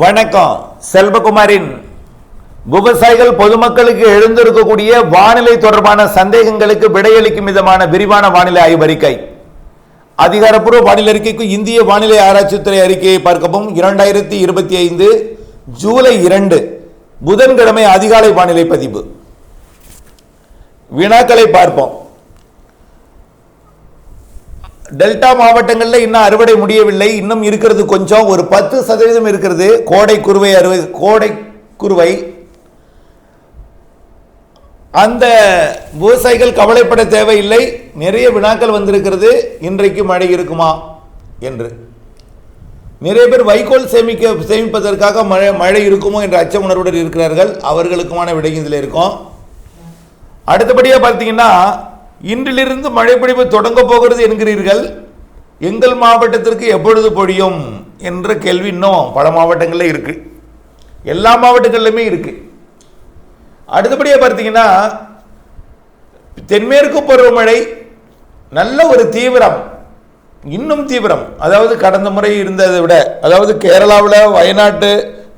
வணக்கம். செல்வகுமாரின் விவசாயிகள் பொதுமக்களுக்கு எழுந்திருக்கக்கூடிய வானிலை தொடர்பான சந்தேகங்களுக்கு விடையளிக்கும் விதமான விரிவான வானிலை ஆய்வறிக்கை. அதிகாரப்பூர்வ வானிலை அறிக்கைக்கு இந்திய வானிலை ஆராய்ச்சித்துறை அறிக்கையை பார்க்கவும். இரண்டாயிரத்தி இருபத்தி ஐந்து ஜூலை இரண்டு புதன்கிழமை அதிகாலை வானிலை பதிவு. வினாக்களை பார்ப்போம். டெல்டா மாவட்டங்களில் இன்னும் அறுவடை முடியவில்லை. இன்னும் இருக்கிறது கொஞ்சம். ஒரு பத்து சதவீதம் இருக்கிறது. கோடை குருவை அறுவை கோடை குருவை. அந்த விவசாயிகள் கவலைப்பட தேவையில்லை. நிறைய வினாக்கள் வந்திருக்கிறது. இன்றைக்கு மழை இருக்குமா என்று. நிறைய பேர் வைக்கோல் சேமிக்க சேமிப்பதற்காக மழை மழை இருக்குமோ என்ற அச்ச உணர்வுடன் இருக்கிறார்கள். அவர்களுக்குமான விடை இதில் இருக்கும். அடுத்தபடியாக பார்த்தீங்கன்னா இன்றிலிருந்து மழைப்பொழிவு தொடங்க போகிறது என்கிறீர்கள். எங்கள் மாவட்டத்திற்கு எப்பொழுது பொழியும் என்ற கேள்வி இன்னும் பல மாவட்டங்களில் இருக்கு. எல்லா மாவட்டங்கள்லையுமே இருக்கு. அடுத்தபடியாக பார்த்தீங்கன்னா தென்மேற்கு பருவமழை நல்ல ஒரு தீவிரம் இன்னும் தீவிரம். அதாவது கடந்த முறை இருந்ததை விட அதாவது கேரளாவில் வயநாட்டு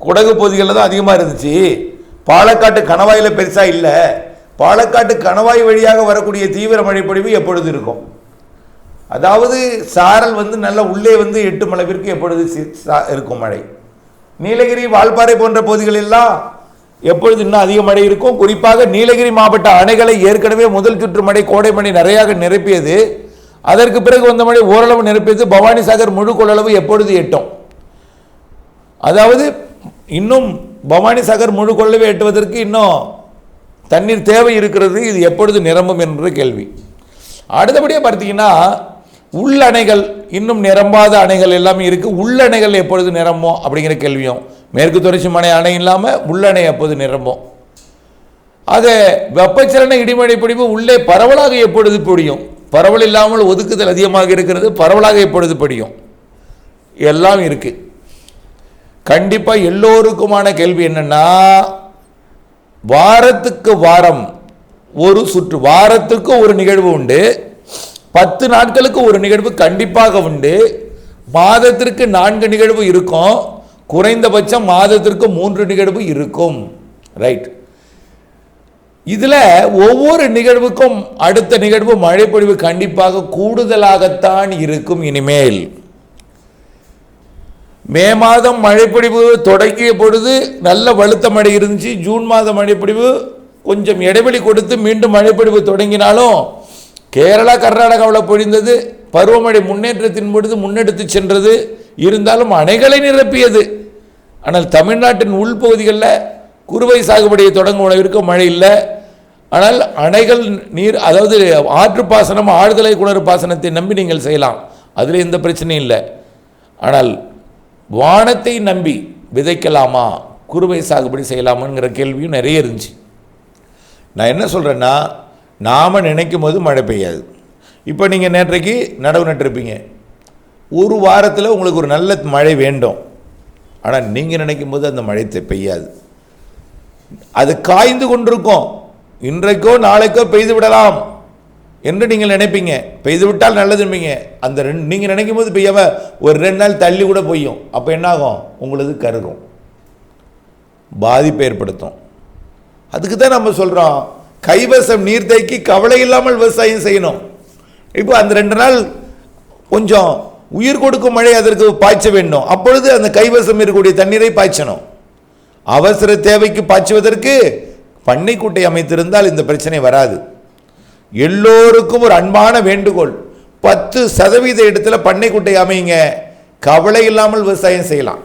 குடகு பகுதிகளில் தான் அதிகமாக இருந்துச்சு. பாலக்காட்டு கணவாயில் பெருசாக இல்லை. பாலக்காட்டு கணவாய் வழியாக வரக்கூடிய தீவிர மழைப்பொழிவு எப்பொழுது இருக்கும்? அதாவது சாரல் வந்து நல்ல உள்ளே வந்து எட்டு மளவிற்கு எப்பொழுது சி- சா- இருக்கும் மழை? நீலகிரி வால்பாறை போன்ற பகுதிகளெல்லாம் எப்பொழுது இன்னும் அதிக மழை இருக்கும்? குறிப்பாக நீலகிரி மாவட்ட அணைகளை ஏற்கனவே முதல் சுற்று மழை கோடை மழை நிறையாக நிரப்பியது. அதற்கு பிறகு வந்த மழை ஓரளவு நிரப்பியது. பவானி சாகர் முழு கொள்ளளவு எப்பொழுது எட்டும்? அதாவது இன்னும் பவானி சாகர் முழு கொள்ளளவு எட்டுவதற்கு இன்னும் தண்ணீர் தேவை இருக்கிறது இது எப்பொழுது நிரம்பும் என்ற கேள்வி. அடுத்தபடியாக பார்த்தீங்கன்னா உள்ளணைகள் இன்னும் நிரம்பாத அணைகள் எல்லாமே இருக்குது உள்ளணைகள் எப்பொழுது நிரம்பும் அப்படிங்கிற கேள்வியும். மேற்கு தொடர்ச்சி மலை அணை இல்லாமல் உள்ளணை எப்போது நிரம்பும்? அது வெப்பச்சலன இடிமழை பிடிப்பு உள்ளே பரவலாக எப்பொழுது பொழியும்? பரவல் இல்லாமல் ஒதுக்குதல் அதிகமாக இருக்கிறது பரவலாக எப்பொழுது படியும் எல்லாம் இருக்குது கண்டிப்பாக எல்லோருக்குமான கேள்வி என்னென்னா வாரத்துக்கு வாரம் ஒரு சுற்று வாரத்துக்கு ஒரு நிகழ்வு உண்டு. பத்து நாட்களுக்கு ஒரு நிகழ்வு கண்டிப்பாக உண்டு. மாதத்திற்கு நான்கு நிகழ்வு இருக்கும். குறைந்தபட்சம் மாதத்திற்கு மூன்று நிகழ்வு இருக்கும். ரைட் இதில் ஒவ்வொரு நிகழ்வுக்கும் அடுத்த நிகழ்வு மழைப்பொழிவு கண்டிப்பாக கூடுதலாகத்தான் இருக்கும் இனிமேல். மே மாதம் மழைப்பிடிவு தொடங்கிய பொழுது நல்ல வலுத்த மழை இருந்துச்சு. ஜூன் மாதம் மழைப்பிடிவு கொஞ்சம் இடைவெளி கொடுத்து மீண்டும் மழைப்பிடிவு தொடங்கினாலும் கேரளா கர்நாடகாவில் பொழிந்தது. பருவமழை முன்னேற்றத்தின் பொழுது முன்னெடுத்து சென்றது. இருந்தாலும் அணைகளை நிரப்பியது. ஆனால் தமிழ்நாட்டின் உள்பகுதிகளில் குறுவை சாகுபடியை தொடங்கும் அளவிற்கு மழை இல்லை. ஆனால் அணைகள் நீர் அதாவது ஆற்று பாசனம் ஆழ்தலை குளறு பாசனத்தை நம்பி நீங்கள் செய்யலாம். அதில் எந்த பிரச்சனையும் இல்லை. ஆனால் வானத்தை நம்பி விதைக்கலாமா? குறுவை சாகுபடி செய்யலாமாங்கிற கேள்வியும் நிறைய இருந்துச்சு. நான் என்ன சொல்கிறேன்னா நாம் நினைக்கும் போது மழை பெய்யாது. இப்போ நீங்கள் நேற்றைக்கு நடவு நட்டிருப்பீங்க. ஒரு வாரத்தில் உங்களுக்கு ஒரு நல்ல மழை வேண்டும். ஆனால் நீங்கள் நினைக்கும் போது அந்த மழை பெய்யாது. அது காய்ந்து கொண்டிருக்கும். இன்றைக்கோ நாளைக்கோ பெய்து விடலாம். என்று நீங்கள் நினைப்பீங்க. பெய்து விட்டால் நல்லதும்பீங்க அந்த ரெண்டு நீங்கள் நினைக்கும் போது பெய்யாம ஒரு ரெண்டு நாள் தள்ளி கூட பொய்யும். அப்போ என்னாகும்? உங்களது கருகும். பாதிப்பை ஏற்படுத்தும். அதுக்கு தான் நம்ம சொல்கிறோம் கைவசம் நீர் தேக்கி கவலை இல்லாமல் விவசாயம் செய்யணும். இப்போ அந்த ரெண்டு நாள் கொஞ்சம் உயிர் கொடுக்கும் மழை அதற்கு பாய்ச்ச வேண்டும். அப்பொழுது அந்த கைவசம் இருக்கக்கூடிய தண்ணீரை பாய்ச்சணும். அவசர தேவைக்கு பாய்ச்சுவதற்கு பண்ணைக்குட்டை அமைத்திருந்தால் இந்த பிரச்சனை வராது. எல்லோருக்கும் ஒரு அன்பான வேண்டுகோள். பத்து சதவீத இடத்துல பண்ணைக்குட்டை அமைங்க கவலை இல்லாமல் விவசாயம் செய்யலாம்.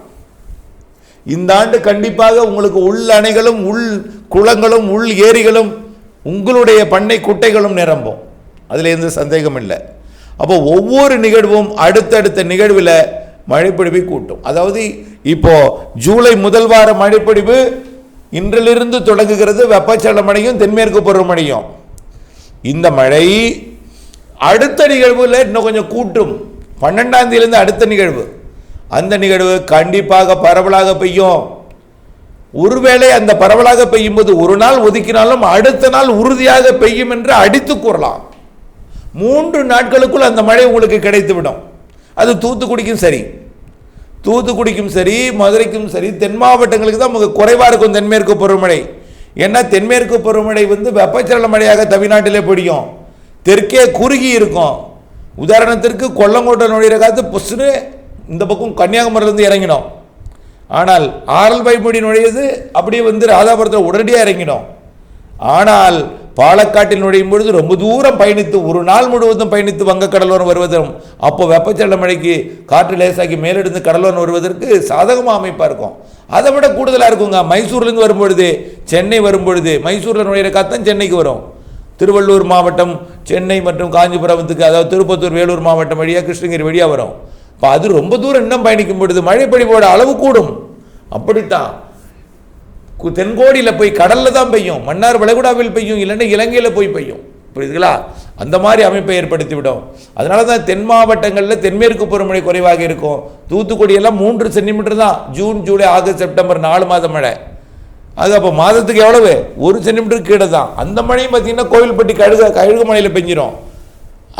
இந்த ஆண்டு கண்டிப்பாக உங்களுக்கு உள் அணைகளும் உள் குளங்களும் உள் ஏரிகளும் உங்களுடைய பண்ணை குட்டைகளும் நிரம்பும். அதில் எந்த சந்தேகம் இல்லை. அப்போ ஒவ்வொரு நிகழ்வும் அடுத்தடுத்த நிகழ்வில் மழைப்பிடிவை கூட்டும். அதாவது இப்போ ஜூலை முதல் வார மழைப்பிடிவு இன்றிலிருந்து தொடங்குகிறது. வெப்பச்சலமடையும் தென்மேற்கு பருவமடையும் இந்த மழை அடுத்த நிகழ்வுல இன்னும் கொஞ்சம் கூட்டும். பன்னெண்டாம் தேதியிலிருந்து அடுத்த நிகழ்வு. அந்த நிகழ்வு கண்டிப்பாக பரவலாக பெய்யும். ஒருவேளை அந்த பரவலாக பெய்யும் போது ஒரு நாள் ஒதுக்கினாலும் அடுத்த நாள் உறுதியாக பெய்யும் என்று அடித்து கூறலாம். மூன்று நாட்களுக்குள் அந்த மழை உங்களுக்கு கிடைத்துவிடும். அது தூத்துக்குடிக்கும் சரி. தூத்துக்குடிக்கும் சரி மதுரைக்கும் சரி தென் மாவட்டங்களுக்கு தான் மிக குறைவாக இருக்கும் தென்மேற்கு பருவமழை. ஏன்னா தென்மேற்கு பருவமழை வந்து வெப்பச்சலன மழையாக தமிழ்நாட்டிலே பிடிக்கும் தெற்கே குறுகி இருக்கும். உதாரணத்திற்கு கொல்லங்கோட்டை நுழையிற காத்து புஷ்னு இந்த பக்கம் கன்னியாகுமரியிலேருந்து இறங்கினோம். ஆனால் ஆரல் பைப்படி நுழையது அப்படியே வந்து ராதாபுரத்தில் உடனடியாக இறங்கினோம். ஆனால் பாலக்காட்டில் நுழையும் பொழுது ரொம்ப தூரம் பயணித்து ஒரு நாள் முழுவதும் பயணித்து வங்கக்கடலோரம் வருவதும் அப்போ வெப்பச்சலன மழைக்கு காற்று லேசாக்கி மேலெடுத்து கடலோரம் வருவதற்கு சாதகமாக அமைப்பாக இருக்கும். அதை விட கூடுதலாக இருக்குங்க. மைசூர்லேருந்து வரும்பொழுது சென்னை வரும்பொழுது மைசூரில் நுழையிற காத்தான் சென்னைக்கு வரும். திருவள்ளூர் மாவட்டம் சென்னை மற்றும் காஞ்சிபுரத்துக்கு அதாவது திருப்பத்தூர் வேலூர் மாவட்டம் வழியாக கிருஷ்ணகிரி வழியாக வரும். இப்போ அது ரொம்ப தூரம் இன்னும் பயணிக்கும் பொழுது மழை அளவு கூடும். அப்படித்தான். தென்கோடியில் போய் கடலில் தான் பெய்யும். மன்னார் வளைகுடாவில் பெய்யும் இல்லைன்னா இலங்கையில் போய் பெய்யும். புரியுதுங்களா? அந்த மாதிரி அமைப்பை ஏற்படுத்தி விடும் அதனால தான் தென் மாவட்டங்களில் தென்மேற்கு பருவமழை குறைவாக இருக்கும். தூத்துக்குடியெல்லாம் மூன்று சென்டிமீட்டர் தான். ஜூன் ஜூலை ஆகஸ்ட் செப்டம்பர் நாலு மாத மழை. அது அப்போ மாதத்துக்கு எவ்வளவு? ஒரு சென்டிமீட்டர் கீழே தான் அந்த மழையும் பார்த்தீங்கன்னா கோவில்பட்டி கழுக மலையில் பெஞ்சிரும்.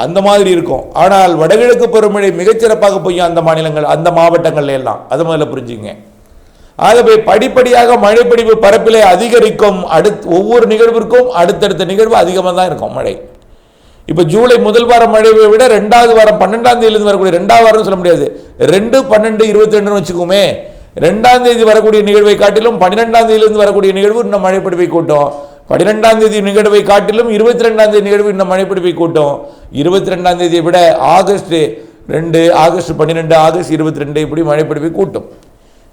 அந்த மாதிரி இருக்கும். ஆனால் வடகிழக்கு பருவமழை மிகச்சிறப்பாக பெய்யும் அந்த மாநிலங்கள் அந்த மாவட்டங்கள்ல எல்லாம். அது முதல்ல புரிஞ்சுங்க. ஆகவே படிப்படியாக மழைப்பொழிவு பரப்பிலே அதிகரிக்கும் அடுத் ஒவ்வொரு நிகழ்விற்கும் அடுத்தடுத்த நிகழ்வு அதிகமாக தான் இருக்கும் மழை. இப்போ ஜூலை முதல் வாரம் மழையை விட ரெண்டாவது வாரம் பன்னெண்டாம் தேதியிலிருந்து வரக்கூடிய ரெண்டாவது வாரம் சொல்ல முடியாது. ரெண்டு பன்னெண்டு இருபத்தி ரெண்டுன்னு வச்சுக்கோமே. ரெண்டாம் தேதி வரக்கூடிய நிகழ்வை காட்டிலும் பன்னிரெண்டாம் தேதியிலிருந்து வரக்கூடிய நிகழ்வு இன்னும் மழைப்பிடிப்பை கூட்டம். பன்னிரெண்டாம் தேதி நிகழ்வை காட்டிலும் இருபத்தி ரெண்டாம் தேதி நிகழ்வு இன்னும் மழைப்பிடிப்பை கூட்டம். இருபத்தி ரெண்டாம் தேதியை விட ஆகஸ்ட் ரெண்டு ஆகஸ்ட் பன்னிரெண்டு ஆகஸ்ட் இருபத்தி ரெண்டு இப்படி மழைப்பிடிப்பை கூட்டும்.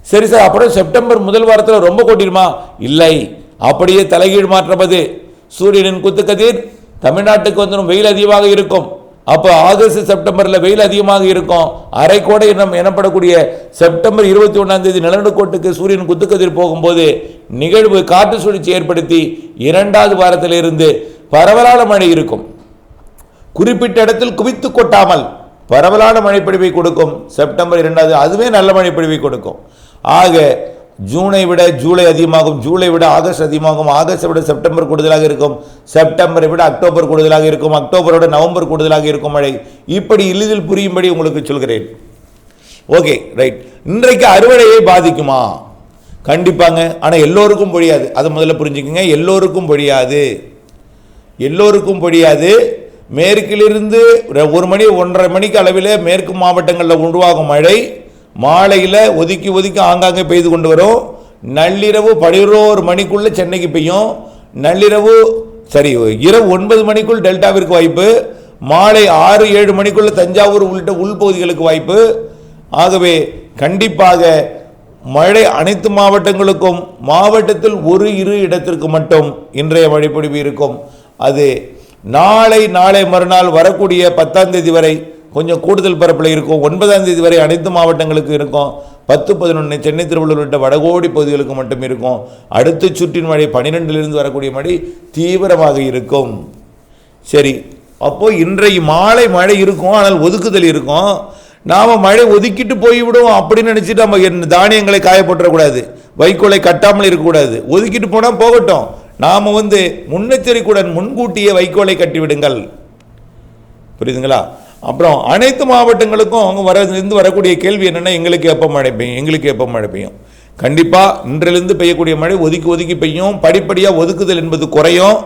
சரி சார் அப்புறம் செப்டம்பர் முதல் வாரத்தில் ரொம்ப கூட்டிடுமா? இல்லை. அப்படியே தலைகீழ் மாற்றப்பது. சூரியனின் குத்துக்கதிர் தமிழ்நாட்டுக்கு வந்துடும் வெயில் அதிகமாக இருக்கும். அப்போ ஆகஸ்ட் செப்டம்பரில் வெயில் அதிகமாக இருக்கும். அரைக்கோடை எனம் எனப்படக்கூடிய செப்டம்பர் இருபத்தி ஒன்றாம் தேதி நிலநடுக்கோட்டுக்கு சூரியன் குத்துக்கதிர் போகும்போது நிகழ்வு காற்று சுழற்சி ஏற்படுத்தி இரண்டாவது வாரத்திலிருந்து பரவலான மழை இருக்கும். குறிப்பிட்ட இடத்தில் குவித்து கொட்டாமல் பரவலான மழைப்பொழிவை கொடுக்கும். செப்டம்பர் இரண்டாவது அதுவே நல்ல மழைப்பொழிவை கொடுக்கும். ஆக ஜூனை விட ஜூலை அதிகமாகும் ஜூலை விட ஆகஸ்ட் அதிகமாகும் ஆகஸ்டை விட செப்டம்பர் கூடுதலாக இருக்கும் செப்டம்பரை விட அக்டோபர் கூடுதலாக இருக்கும் அக்டோபரை விட நவம்பர் கூடுதலாக இருக்கும் மழை. இப்படி எளிதில் புரியும்படி உங்களுக்கு சொல்கிறேன். Okay right. இன்றைக்கு அறுவடையை பாதிக்குமா? கண்டிப்பாங்க. ஆனால் எல்லோருக்கும் பொழியாது. அதை முதல்ல புரிஞ்சுக்கோங்க. எல்லோருக்கும் பொழியாது. எல்லோருக்கும் பொழியாது. மேற்கிலிருந்து ஒரு- ஒரு மணி ஒன்றரை மணிக்கு அளவில் மேற்கு மாவட்டங்களில் உருவாகும் மழை. மாலையில் ஒதுக்கி ஒதுக்கி ஆங்காங்கே பெய்து கொண்டு வரும். நள்ளிரவு பதினோரு மணிக்குள்ள சென்னைக்கு பெய்யும். நள்ளிரவு சரி இரவு ஒன்பது மணிக்குள் டெல்டாவிற்கு வாய்ப்பு. மாலை ஆறு ஏழு மணிக்குள்ள தஞ்சாவூர் உள்ளிட்ட உள்பகுதிகளுக்கு வாய்ப்பு. ஆகவே கண்டிப்பாக மழை அனைத்து மாவட்டங்களுக்கும் மாவட்டத்தில் ஒரு இரு இடத்திற்கு மட்டும் இன்றைய மழைப்பொழிவு இருக்கும். அது நாளை நாளை மறுநாள் வரக்கூடிய பத்தாம் தேதி வரை கொஞ்சம் கூடுதல் பரப்பில் இருக்கும். ஒன்பதாம் தேதி வரை அனைத்து மாவட்டங்களுக்கு இருக்கும். பத்து பதினொன்று சென்னை திருவள்ளூர் உள்ளிட்ட வடகோடி பகுதிகளுக்கு மட்டும் இருக்கும். அடுத்த சுற்றின் மழை பன்னிரெண்டிலிருந்து வரக்கூடிய மழை தீவிரமாக இருக்கும். சரி அப்போது இன்றைய மாலை மழை இருக்கும் ஆனால் ஒதுக்குதல் இருக்கும். நாம் மழை ஒதுக்கிட்டு போய்விடும் அப்படின்னு நினச்சிட்டு நம்ம என் தானியங்களை காய போட்டுறக்கூடாது வைக்கோலை கட்டாமல் இருக்கக்கூடாது. ஒதுக்கிட்டு போனால் போகட்டும். நாம் வந்து முன்னெச்சரிக்கையுடன் முன்கூட்டியே வைக்கோலை கட்டிவிடுங்கள். புரியுதுங்களா? அப்புறம் அனைத்து மாவட்டங்களுக்கும் அவங்க வர இருந்து வரக்கூடிய கேள்வி என்னென்னா எங்களுக்கு எப்போ மழை பெய்யும்? எங்களுக்கு எப்போ மழை பெய்யும்? கண்டிப்பாக இன்றிலிருந்து பெய்யக்கூடிய மழை ஒதுக்கி ஒதுக்கி பெய்யும். படிப்படியாக ஒதுக்குதல் என்பது குறையும்.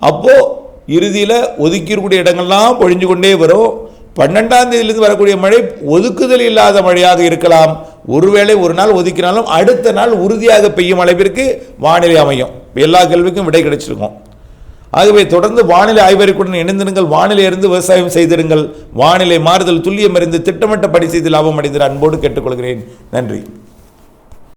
அப்போது இறுதியில் ஒதுக்கிக்கூடிய இடங்கள்லாம் பொழிஞ்சு கொண்டே வரும். பன்னெண்டாம் தேதியிலிருந்து வரக்கூடிய மழை ஒதுக்குதல் இல்லாத மழையாக இருக்கலாம். ஒருவேளை ஒரு நாள் ஒதுக்கினாலும் அடுத்த நாள் உறுதியாக பெய்யும் அளவிற்கு வானிலை அமையும். எல்லா கேள்விக்கும் விடை கிடைச்சிருக்கும். ஆகவே தொடர்ந்து வானிலை ஆய்வறிக்குடன் இணைந்திருங்கள். வானிலை இருந்து விவசாயம் செய்திருங்கள் வானிலை மாறுதல் துல்லியம் அறிந்து திட்டமிட்ட படி செய்து லாபம் அடைந்து அன்போடு கேட்டுக்கொள்கிறேன். நன்றி.